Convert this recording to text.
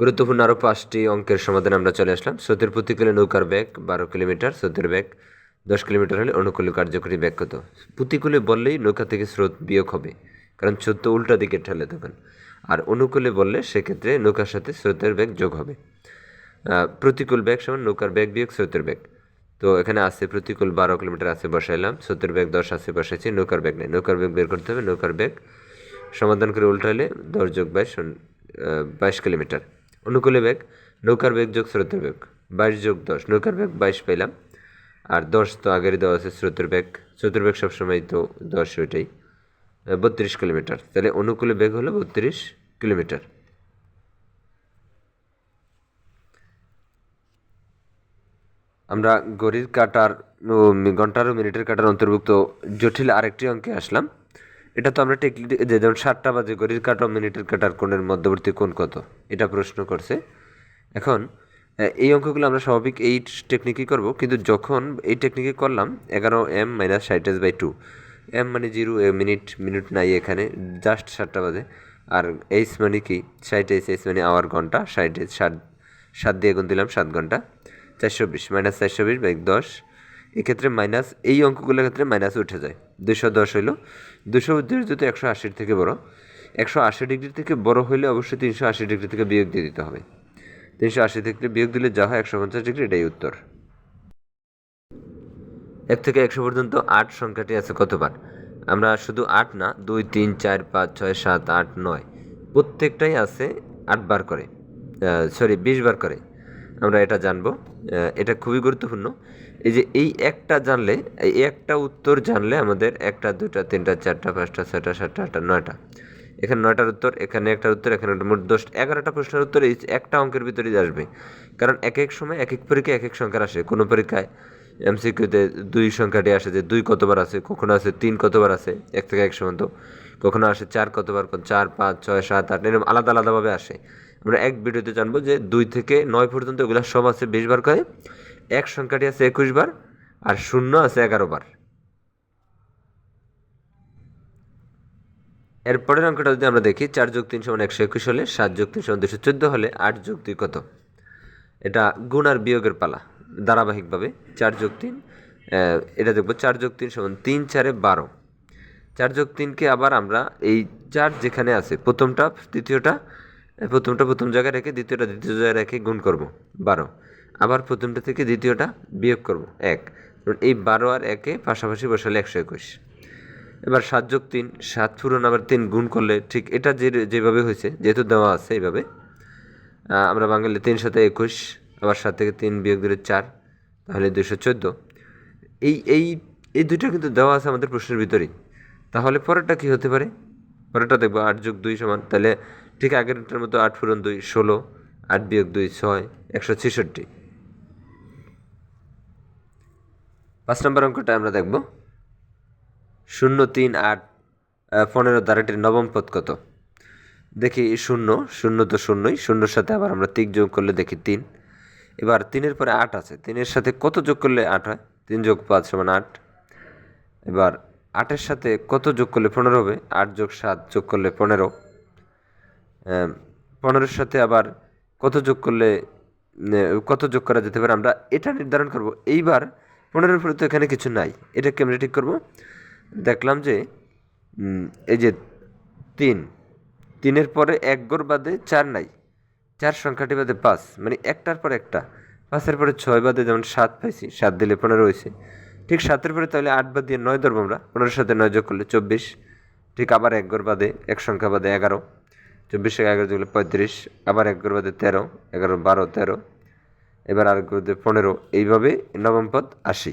গুরুত্বপূর্ণ আরও পাঁচটি অঙ্কের সমাধান আমরা চলে আসলাম। স্রোতের প্রতিকূলে নৌকার বেগ বারো কিলোমিটার, স্রোতের বেগ দশ কিলোমিটার হলে অনুকূলে কার্যকরী বেগ কত? প্রতিকূলে বললেই নৌকা থেকে স্রোত বিয়োগ হবে, কারণ তো উল্টা দিকে ঠেলে তখন আর অনুকূলে বললে সেক্ষেত্রে নৌকার সাথে স্রোতের বেগ যোগ হবে। প্রতিকূল বেগ সমান নৌকার বেগ বিয়োগ স্রোতের বেগ। তো এখানে আছে প্রতিকূল বারো কিলোমিটার আছে বসাইলাম, স্রোতের বেগ দশ আছে বসাইছি, নৌকার বেগ নেই। নৌকার বেগ বের করতে হবে, নৌকার বেগ সমাধান করে উল্টো হলে দশ যোগ বাইশ বাইশ কিলোমিটার। অনুকূলে বেগ, নৌকার বেগ যোগ স্রোতের বেগ। বাইশ যোগ দশ, নৌকার বেগ বাইশ পেলাম আর দশ তো আগেরই দেওয়া আছে স্রোতের বেগ। স্রোতের বেগ সবসময় তো দশ ওইটাই। বত্রিশ কিলোমিটার। তাহলে অনুকূলে বেগ হলো বত্রিশ কিলোমিটার। আমরা ঘড়ির কাটার ঘণ্টার ও মিনিটের কাটার অন্তর্ভুক্ত জটিল আরেকটি অঙ্কে আসলাম। এটা তো আমরা টেকনিক যেমন সাতটা বাজে ঘড়ির কাটা মিনিটের কাটার কোণের মধ্যবর্তী কোণ কত? এটা প্রশ্ন করছে। এখন এই অঙ্কগুলো আমরা স্বাভাবিক এই টেকনিকই করব, কিন্তু যখন এই টেকনিকে করলাম, এগারো M minus S by two M মানে জিরো মিনিট মিনিট নাই এখানে জাস্ট সাতটা বাজে। আর এইচ মানে কি? ষাট এইচ এইচ মানে আওয়ার ঘণ্টা ষাট ষাট সাত দিয়ে গুণ দিলাম, সাত ঘণ্টা। চারশো বিশ মাইনাস চারশো বিশ বাই দশ। এক্ষেত্রে মাইনাস এই অঙ্কগুলোর ক্ষেত্রে মাইনাস উঠে যায়। দুশো দশ হইল। দুশো যদি একশো আশির থেকে বড়, একশো আশি ডিগ্রি থেকে বড় হইলে অবশ্যই তিনশো আশি ডিগ্রি থেকে বিয়োগ দিয়ে দিতে হবে। তিনশো আশি থেকে বিয়োগ দিলে যা হয় একশো পঞ্চাশ ডিগ্রি এটাই উত্তর। এক থেকে একশো পর্যন্ত আট সংখ্যাটি আছে কতবার? আমরা শুধু আট না, দুই, তিন, চার, পাঁচ, ছয়, সাত, আট, নয়, প্রত্যেকটাই আছে আটবার করে সরি বিশ বার করে। আমরা এটা জানব। এটা খুবই গুরুত্বপূর্ণ। এই যে এই একটা জানলে, এই একটা উত্তর জানলে আমাদের একটা দুটা তিনটা, চারটা, পাঁচটা, ছয়টা, সাতটা, আটটা, নয়টা। এখানে নয়টার উত্তর, এখানে একটার উত্তর, এখানে মোট দশ এগারোটা প্রশ্নের উত্তর এই একটা অঙ্কের ভিতরেই আসবে। কারণ এক এক সময় এক এক পরীক্ষায় এক এক সংখ্যার আসে। কোনো পরীক্ষায় এমসিকিউতে দুই সংখ্যাটি আসে যে দুই কতবার আছে, কখনো আছে তিন কতবার আছে, এক থেকে এক সমান তো। কখনো আসে চার কতবার চার, পাঁচ, ছয়, সাত, আট, এরকম আলাদা আলাদাভাবে আসে। আমরা এক ভিডিওতে জানব যে দুই থেকে নয় পর্যন্ত এগুলো সব আছে বিশ বার করে এক সংখ্যাটি আছে একুশ বার আর শূন্য আছে এগারো বার। এর পরের অঙ্কটা যদি আমরা দেখি চার যোগ তিন সমান একশো একুশ হলে সাত যোগ তিন সমান দুশো চোদ্দ হলে আট যোগ দুই কত? এটা গুণ আর বিয়োগের পালা ধারাবাহিকভাবে চার যোগ তিন এটা দেখব চার যোগ তিন সমান তিন চারে বারো। চার যোগ তিনকে আবার আমরা এই চার যেখানে আছে প্রথমটা আহ, প্রথমটা প্রথম জায়গায় রেখে, দ্বিতীয়টা দ্বিতীয় জায়গায় রেখে গুণ করব, বারো। আবার প্রথমটা থেকে দ্বিতীয়টা বিয়োগ করব, এক। এই বারো আর একে পাশাপাশি বসালে একশো একুশ। এবার সাত যোগ তিন, সাত পূরণ আবার তিন গুণ করলে ঠিক এটা যে যেভাবে হয়েছে, যেহেতু দেওয়া আছে এইভাবে আমরা বাঙালি তিন সাথে একুশ, আবার সাত থেকে তিন বিয়োগ দিলে চার, তাহলে দুশো চোদ্দ। এই এই এই দুইটা কিন্তু দেওয়া আছে আমাদের প্রশ্নের ভিতরেই। তাহলে পরেরটা কী হতে পারে? পরেরটা দেখব আট যোগ দুই সমান, তাহলে ঠিক আগেরটার মতো আট পূরণ দুই ষোলো, আট বিয়োগ দুই ছয়, একশো ছেষট্টি। পাঁচ নম্বর অঙ্কটা আমরা দেখব। শূন্য, তিন, আট পনেরো দ্বারাটির নবম পদ কত? দেখি শূন্য শূন্য তো শূন্যই, শূন্যর সাথে আবার আমরা তিন যোগ করলে দেখি তিন। এবার তিনের পরে আট আছে, তিনের সাথে কত যোগ করলে আট হয়? তিন যোগ পাঁচ সমান আট। এবার আটের সাথে কত যোগ করলে পনেরো হবে? আট যোগ সাত যোগ করলে পনেরো। পনেরোর সাথে আবার কত যোগ করলে কত যোগ করা যেতে পারে আমরা এটা নির্ধারণ করব। এইবার পনেরোর পরে তো এখানে কিছু নাই। এটা কেমনে ঠিক করব। দেখলাম যে এই যে তিন, তিনের পরে এক গোর বাদে চার নাই। চার সংখ্যাটি বাদে পাঁচ মানে একটার পর একটা। পাঁচের পরে ছয় বাদে যেমন সাত পাইছি, সাত দিলে পনেরো হয়েছে ঠিক সাতের পরে তাহলে আট বাদ দিয়ে নয় ধরবো আমরা। পনেরোর সাথে নয় যোগ করলে চব্বিশ। ঠিক আবার এক গোর বাদে, এক সংখ্যা বাদে এগারো। চব্বিশ থেকে এগারো যোগ পঁয়ত্রিশ, আবার এক গড় বাদে তেরো, এগারো বারো তেরো, এবার আর গড় পনেরো, এইভাবে নবম পদ আশি